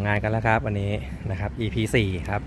งงานกันแล้วครับวันนี้นะครับ EP 4ครับ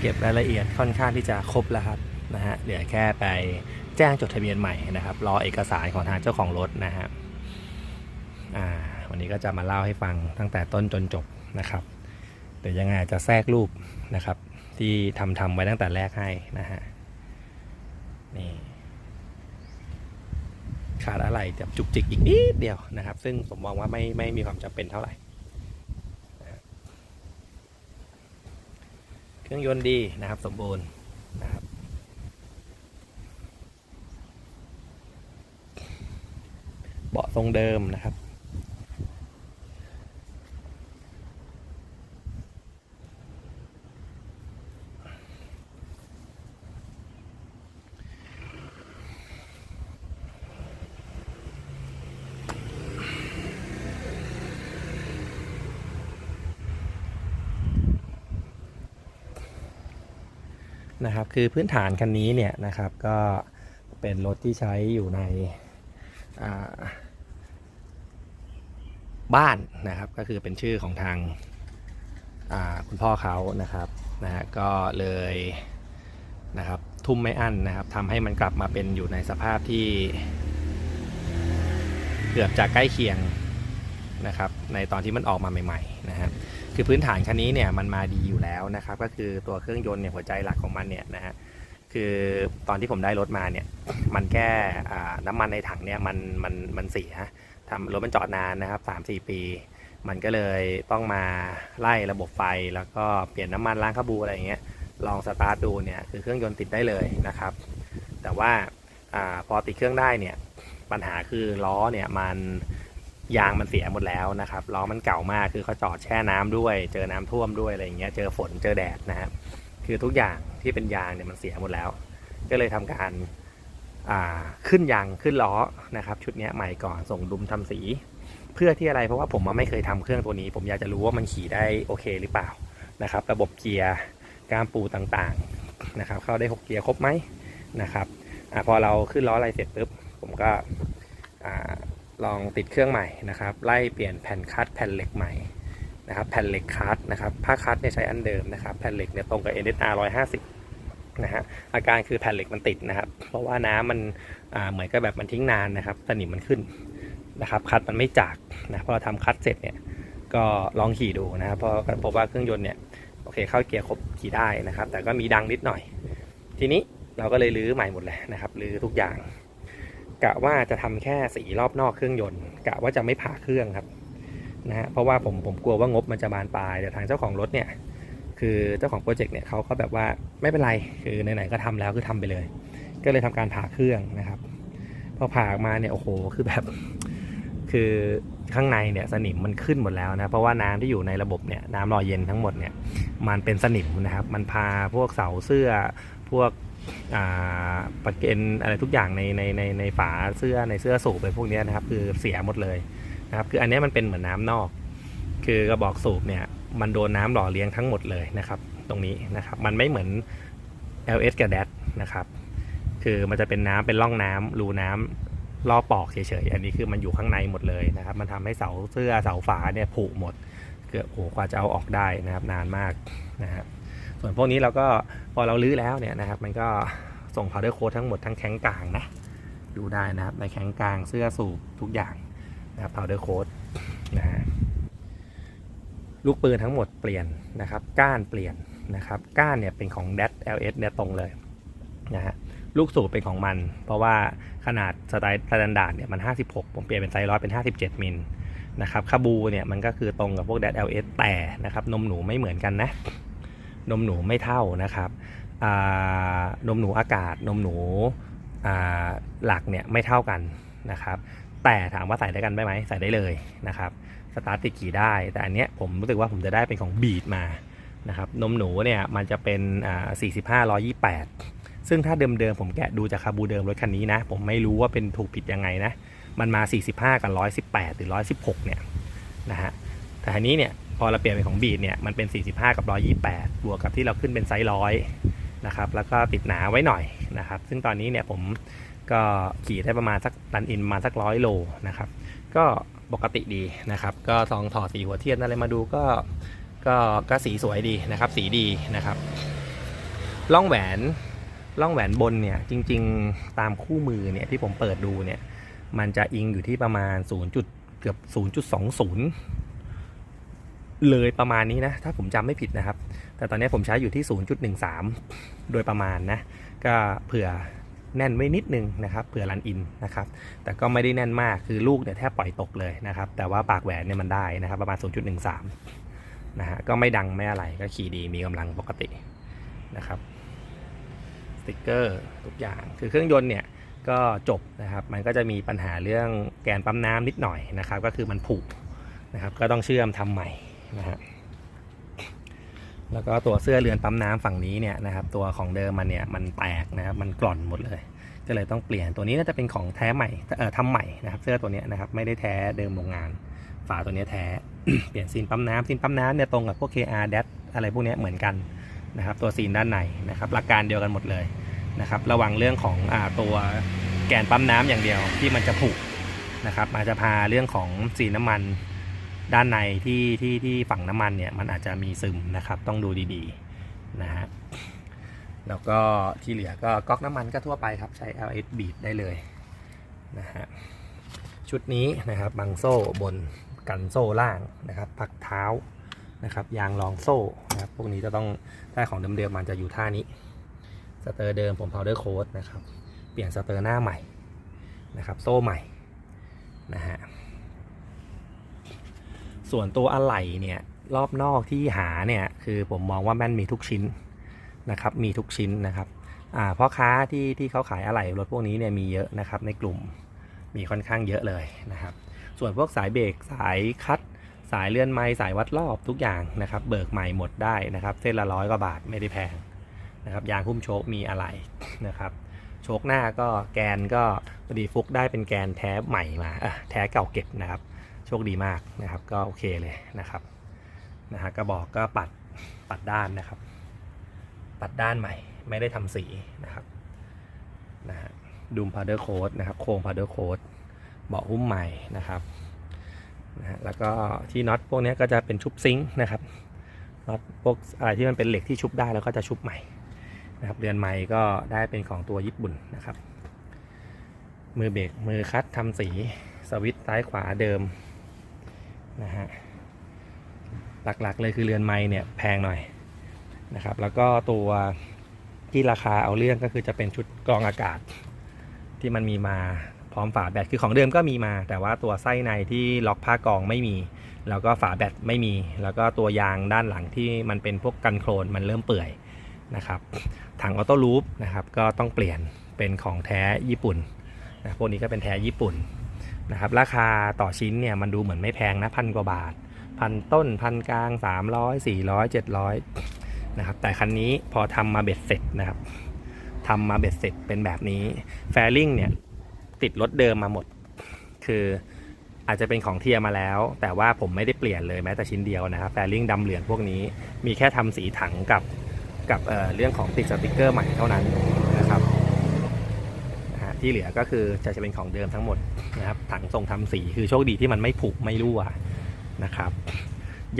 เก็บรายละเอียดค่อนข้างที่จะครบแล้วครับนะฮะเหลือแค่ไปแจ้งจดทะเบียนใหม่นะครับ รอเอกสารของทางเจ้าของรถนะฮะอ่าวันนี้ก็จะมาเล่าให้ฟังตั้งแต่ต้นจนจบนะครับเดี๋ยวยังไงจะแทรกรูปนะครับ ที่ทำทำไว้ตั้งแต่แรกให้นะฮะนี่ขาดอะไรจะจุกจิกอีกนิดเดียวนะครับ ซึ่งผมมองว่าไม่ไม่มีความจำเป็นเท่าไหร่ เครื่องยนต์ดีนะครับสมบูรณ์นะครับเบาะทรงเดิมนะครับ นะครับ คือพื้นฐานคันนี้เนี่ยนะครับก็เป็นรถที่ใช้อยู่ในบ้านนะครับก็คือเป็นชื่อของทางาคุณพ่อเขานะครับนะฮะก็เลยนะครับทุ่มไม่อั้นนะครับทำให้มันกลับมาเป็นอยู่ในสภาพที่ เกือบจะใกล้เคียงนะครับในตอนที่มันออกมาใหม่ๆนะครับ คือพื้นฐานคันนี้เนี่ยมันมาดีอยู่แล้วนะครับ ก็คือตัวเครื่องยนต์เนี่ยหัวใจหลักของมันเนี่ยนะฮะคือตอนที่ผมได้รถมาเนี่ย มันแค่น้ำมันในถังเนี่ยมันมันมันเสียทำรถมันจอดนานนะครับสามสี่ปี มันก็เลยต้องมาไล่ระบบไฟ แล้วก็เปลี่ยนน้ำมันล้างคาบูอะไรอย่างเงี้ยลองสตาร์ทดูเนี่ยคือเครื่องยนต์ติดได้เลยนะครับ แต่ว่าอาพอติดเครื่องได้เนี่ยปัญหาคือล้อเนี่ยมัน ยางมันเสียหมดแล้วนะครับล้อมันเก่ามากคือเขาจอดแช่น้ำด้วย เจอน้ำท่วมด้วยอะไรอย่างเงี้ยเจอฝนเจอแดดนะครับคือทุกอย่างที่เป็นยางเนี่ยมันเสียหมดแล้ว ก็เลยทำการขึ้นยางขึ้นล้อนะครับ ชุดนี้ใหม่ก่อนส่งดุมทำสี เพื่อที่อะไรเพราะว่าผมไม่เคยทำเครื่องตัวนี้ ผมอยากจะรู้ว่ามันขี่ได้โอเคหรือเปล่านะครับ ระบบเกียร์กามปูต่างๆนะครับ เข้าได้หกเกียร์ครบไหมนะครับอพอเราขึ้นล้ออะไรเสร็จปุ๊บผมก็ ลองติดเครื่องใหม่นะครับ ไล่เปลี่ยนแผ่นคัดแผ่นเหล็กใหม่นะครับ แผ่นเหล็กคัดนะครับ ผ้าคัดเนี่ยใช้อันเดิมนะครับ แผ่นเหล็กเนี่ยตรงกับ NSR 150 นะฮะ อาการคือแผ่นเหล็กมันติดนะครับ เพราะว่าน้ำมันอ่าเหมือนกับแบบมันทิ้งนานนะครับ สนิมมันขึ้นนะครับ คัดมันไม่จากนะ พอเราทำคัดเสร็จเนี่ย ก็ลองขี่ดูนะครับ เพราะพบว่าเครื่องยนต์เนี่ย โอเค เข้าเกียร์ครบขี่ได้นะครับ แต่ก็มีดังนิดหน่อย ทีนี้เราก็เลยรื้อใหม่หมดเลยนะครับ รื้อทุกอย่าง กะว่าจะทำแค่สีรอบนอกเครื่องยนต์กะว่าจะไม่ผ่าเครื่องครับนะฮะเพราะว่าผมผมกลัวว่างบมันจะบานปลายแต่ทางเจ้าของรถเนี่ย คือเจ้าของโปรเจกต์เนี่ยเขาก็แบบว่าไม่เป็นไรคือไหนๆก็ทำแล้วคือทำไปเลย ก็เลยทำการผ่าเครื่องนะครับพอผ่าออกมาเนี่ยโอ้โหคือแบบ คือข้างในเนี่ยสนิมมันขึ้นหมดแล้วนะเพราะว่าน้ำที่อยู่ในระบบเนี่ยน้ำรอเย็นทั้งหมดเนี่ยมันเป็นสนิมนะครับ มันพาพวกเสาเสื้อพวก ประเกนอะไรทุกอย่างในในในในฝาเสื้อในเสื้อสูบไปพวกนี้นะครับ คือเสียหมดเลยนะครับ คืออันนี้มันเป็นเหมือนน้านอก คือกระบอกสูบเนี่ยมันโดนน้ำหล่อเลี้ยงทั้งหมดเลยนะครับ ตรงนี้นะครับ มันไม่เหมือน LS กับ DAT นะครับ คือมันจะเป็นน้ำเป็นร่องน้ำรูน้ำล่อปอกเฉยๆ อันนี้คือมันอยู่ข้างในหมดเลยนะครับ มันทำให้เสาเสื้อเสาฝาเนี่ยผุหมด เกือบโอ้กว่าจะเอาออกได้นะครับนานมากนะครับ ส่วนพวกนี้เราก็พอเราลื้อแล้วเนี่ยนะครับมันก็ส่ง powder coat ทั้งหมดทั้งแข้งกลางนะดูได้นะครับในแข้งกลางเสื้อสูบทุกอย่างนะครับ powder coat นะฮะลูกปืนทั้งหมดเปลี่ยนนะครับ ก้านเปลี่ยนนะครับก้านเนี่ยเป็นของ DAT LS เนี่ยตรงเลยนะฮะลูกสูบเป็นของมัน เพราะว่าขนาดสไตล์สแตนดาร์ดเนี่ยมัน 56 ผมเปลี่ยนเป็นไซส์ร้อยเป็น 57 มิลนะครับคาบูเนี่ยมันก็คือตรงกับพวก DAT LS แต่นะครับนมหนูไม่เหมือนกันนะ นมหนูไม่เท่านะครับนมหนูอากาศนมหนูหลักเนี่ยไม่เท่ากันนะครับแต่ถามว่าใส่ได้กันได้ไหมใส่ได้เลยนะครับสตาร์ทติดขี่ได้ แต่อันเนี้ยผมรู้สึกว่าผมจะได้เป็นของบีดมานะครับนมหนูเนี่ยมันจะเป็นอ่า45 128ซึ่งถ้าเดิมๆผมแกะดูจากคาบูเดิมรถคันนี้นะ ผมไม่รู้ว่าเป็นถูกผิดยังไงนะ มันมา 45 กับ 118 หรือ 116 เนี่ยนะฮะแต่ทีนี้เนี่ย พอเราเปลี่ยนเป็นของบีดเนี่ยมันเป็น 45 กับ 128 บวกกับที่เราขึ้นเป็นไซส์ร้อยนะครับแล้วก็ติดหนาไว้หน่อยนะครับ ซึ่งตอนนี้เนี่ยผมก็ขี่ได้ประมาณสักรันอินมาสักร้อยโลนะครับก็ปกติดีนะครับ ก็ลองถอดสีหัวเทียนอะไรมาดูก็ก็ก็สีสวยดีนะครับ สีดีนะครับล่องแหวนล่องแหวนบนเนี่ยจริง ๆตามคู่มือเนี่ยที่ผมเปิดดูเนี่ยมันจะอิงอยู่ที่ประมาณ 0. จุดเกือบ0.20 เลยประมาณนี้นะ ถ้าผมจำไม่ผิดนะครับ แต่ตอนนี้ผมใช้อยู่ที่ 0.13 โดยประมาณนะ ก็เผื่อแน่นไว้นิดนึงนะครับเผื่อรันอินนะครับ แต่ก็ไม่ได้แน่นมากคือลูกเนี่ยแทบปล่อยตกเลยนะครับ แต่ว่าปากแหวนเนี่ยมันได้นะครับ ประมาณ 0.13 นะฮะก็ไม่ดังไม่อะไรก็ขี่ดีมีกำลังปกตินะครับสติกเกอร์ทุกอย่างคือเครื่องยนต์เนี่ยก็จบนะครับ มันก็จะมีปัญหาเรื่องแกนปั๊มน้ำนิดหน่อยนะครับ ก็คือมันผุนะครับก็ต้องเชื่อมทำใหม่ นะฮะแล้วก็ตัวเสื้อเรือนปั๊มน้ำฝั่งนี้เนี่ยนะครับตัวของเดิมมันเนี่ยมันแตกนะครับมันกร่อนหมดเลย ก็เลยต้องเปลี่ยนตัวนี้น่าจะเป็นของแท้ใหม่เอ่อทำใหม่นะครับ เสื้อตัวนี้นะครับไม่ได้แท้เดิมโรงงาน ฝาตัวนี้แท้เปลี่ยนซีนปั๊มน้ำซีนปั๊มน้ำเนี่ยตรงกับพวก KR d a อะไรพวกนี้เหมือนกันนะครับ ตัวซีนด้านในนะครับหลักการเดียวกันหมดเลยนะครับระวังเรื่องของอ่าตัวแกนปั๊มน้ำอย่างเดียวที่มันจะผุนะครับอาจจะพาเรื่องของสีน้ำมัน ด้านในที่ที่ที่ฝั่งน้ำมันเนี่ยมันอาจจะมีซึมนะครับต้องดูดีๆนะฮะแล้วก็ที่เหลือก็ก๊อกน้ำมันก็ทั่วไปครับใช้ LS บีดได้เลยนะฮะชุดนี้นะครับบังโซ่บนกันโซ่ล่างนะครับพักเท้านะครับยางรองโซ่นะครับพวกนี้จะต้องถ้าของเดิมๆมันจะอยู่ท่านี้สเตอร์เดิมผม powder coat นะครับเปลี่ยนสเตอร์หน้าใหม่นะครับโซ่ใหม่นะฮะ ส่วนตัวอะไหล่เนี่ยรอบนอกที่หาเนี่ยคือผมมองว่าแม่นมีทุกชิ้นนะครับมีทุกชิ้นนะครับอ่าพ่อค้าที่ที่เขาขายอะไหล่รถพวกนี้เนี่ยมีเยอะนะครับในกลุ่มมีค่อนข้างเยอะเลยนะครับ ส่วนพวกสายเบรกสายคัด สายเลื่อนไม้สายวัดรอบทุกอย่างนะครับ เบิกใหม่หมดได้นะครับ เส้นละร้อยกว่าบาทไม่ได้แพงนะครับยางหุ้มโชคมีอะไรนะครับ โชคหน้าก็แกนก็พอดีฟุกได้เป็นแกนแท้ใหม่มาแท้เก่าเก็บนะครับ โชคดีมากนะครับ ก็โอเคเลยนะครับนะฮะกระบอกก็ปัดปัดด้านนะครับ ปัดด้านใหม่ไม่ได้ทำสีนะครับนะฮะดูมพาวเดอร์โค้ดนะครับ โครงพาวเดอร์โค้ดเบาะหุ้มใหม่นะครับนะฮะแล้วก็ที่น็อตพวกนี้ก็จะเป็นชุบซิงค์นะครับน็อตพวกอะไรที่มันเป็นเหล็กที่ชุบได้แล้วก็จะชุบใหม่นะครับเรือนใหม่ก็ได้เป็นของตัวญี่ปุ่นนะครับ มือเบรกมือคัดทำสีสวิตช์ซ้ายขวาเดิม นะฮะหลักๆเลยคือเรือนไม้เนี่ยแพงหน่อยนะครับ แล้วก็ตัวที่ราคาเอาเรื่องก็คือจะเป็นชุดกรองอากาศที่มันมีมาพร้อมฝาแบตคือของเดิมก็มีมา แต่ว่าตัวไส้ในที่ล็อกผ้ากรองไม่มี แล้วก็ฝาแบตไม่มี แล้วก็ตัวยางด้านหลังที่มันเป็นพวกกันโครนมันเริ่มเปื่อยนะครับถังออโต้ลูปนะครับก็ต้องเปลี่ยนเป็นของแท้ญี่ปุ่นนะพวกนี้ก็เป็นแท้ญี่ปุ่น นะครับราคาต่อชิ้นเนี่ยมันดูเหมือนไม่แพงนะพันกว่าบาทพันต้นพันกลาง 300 400 700นะครับแต่คันนี้พอทำมาเบ็ดเสร็จนะครับทำมาเบ็ดเสร็จเป็นแบบนี้แฟลิงเนี่ยติดรถเดิมมาหมด คืออาจจะเป็นของเทียมาแล้ว แต่ว่าผมไม่ได้เปลี่ยนเลยแม้แต่ชิ้นเดียวนะครับแฟลิงดำเหลืองพวกนี้มีแค่ทำสีถังกับกับเเรื่องของติดสติกเกอร์ใหม่เท่านั้นนะครับนะฮะ ที่เหลือก็คือจะจะเป็นของเดิมทั้งหมดนะครับถังทรงทำสีคือโชคดีที่มันไม่ผุไม่รั่วนะครับ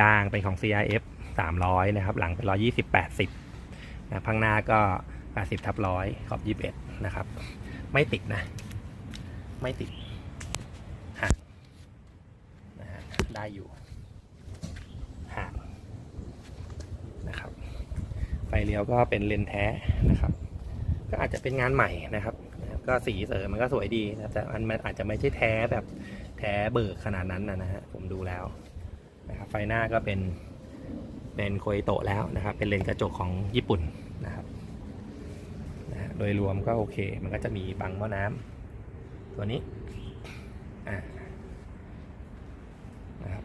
ยางเป็นของ CRF 300 นะครับ หลังเป็น 120 80นะพังหน้าก็ 80ทับร้อยขอบ 21 นะครับ ไม่ติดนะ ไม่ติดห่างนะฮะได้อยู่ห่างนะครับไฟเลี้ยวก็เป็นเลนแท้นะครับ ก็อาจจะเป็นงานใหม่นะครับ ก็สีเสริมมันก็สวยดีนะแต่มันมันอาจจะไม่ใช่แท้แบบแท้เบิกขนาดนั้นนะฮะผมดูแล้วนะครับไฟหน้าก็เป็นเป็นโคยโตะแล้วนะครับ เป็นเลนกระจกของญี่ปุ่นนะครับนะโดยรวมก็โอเค มันก็จะมีบังหม้อน้ำตัวนี้อ่านะครับ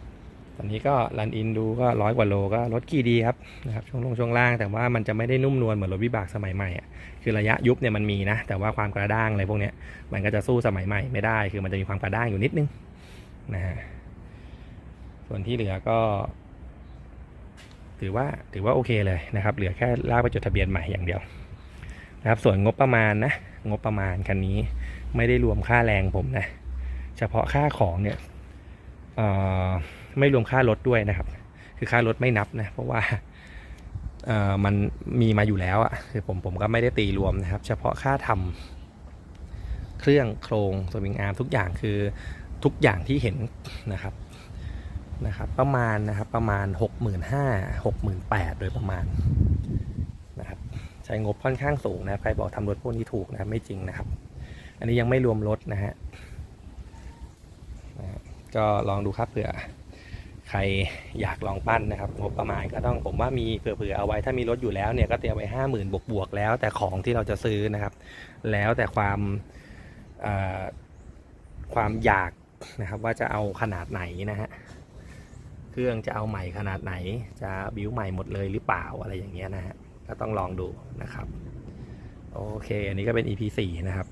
ตอนนี้ก็รันอินดูก็ร้อยกว่าโลก็รถขี่ดีครับนะครับช่วงลงช่วงล่างแต่ว่ามันจะไม่ได้นุ่มนวลเหมือนรถวิบากสมัยใหม่อะคือระยะยุบเนี่ยมันมีนะ แต่ว่าความกระด้างอะไรพวกเนี้ยมันก็จะสู้สมัยใหม่ไม่ได้ คือมันจะมีความกระด้างอยู่นิดนึงนะฮะส่วนที่เหลือก็ ถือว่าถือว่าโอเคเลยนะครับ เหลือแค่ลากไปจดทะเบียนใหม่อย่างเดียวนะครับ ส่วนงบประมาณนะงบประมาณคันนี้ไม่ได้รวมค่าแรงผมนะ เฉพาะค่าของเนี่ยเอ่อ ไม่รวมค่ารถด้วยนะครับ คือค่ารถไม่นับนะเพราะว่าเอ่อมันมีมาอยู่แล้วอะ่ะคือผมผมก็ไม่ได้ตีรวมนะครับ เฉพาะค่าทำเครื่องโครงสวิงอาร์มทุกอย่างคือทุกอย่างที่เห็นนะครับนะครับ ประมาณนะครับประมาณ 6 5 0 0 0 6 8 0 0 0โดยประมาณนะครับใช้งบค่อนข้างสูงนะใครบอกทำรถพวกนี้ถูกนะไม่จริงนะครับ อันนี้ยังไม่รวมรถนะฮะนะฮะก็ลองดูครับเผื่อ ใครอยากลองปั้นนะครับงบประมาณก็ต้องผมว่ามีเผื่อๆเอาไว้ถ้ามีรถอยู่แล้วเนี่ยก็เตรียมไว้ห้าหมื่นบวกบวกๆแล้ว แต่ของที่เราจะซื้อนะครับ แล้วแต่ความความอยากนะครับว่าจะเอาขนาดไหนนะฮะเครื่องจะเอาใหม่ขนาดไหน จะบิวใหม่หมดเลยหรือเปล่าอะไรอย่างเงี้ยนะฮะก็ต้องลองดูนะครับ โอเค อันนี้ก็เป็น EP 4 นะครับ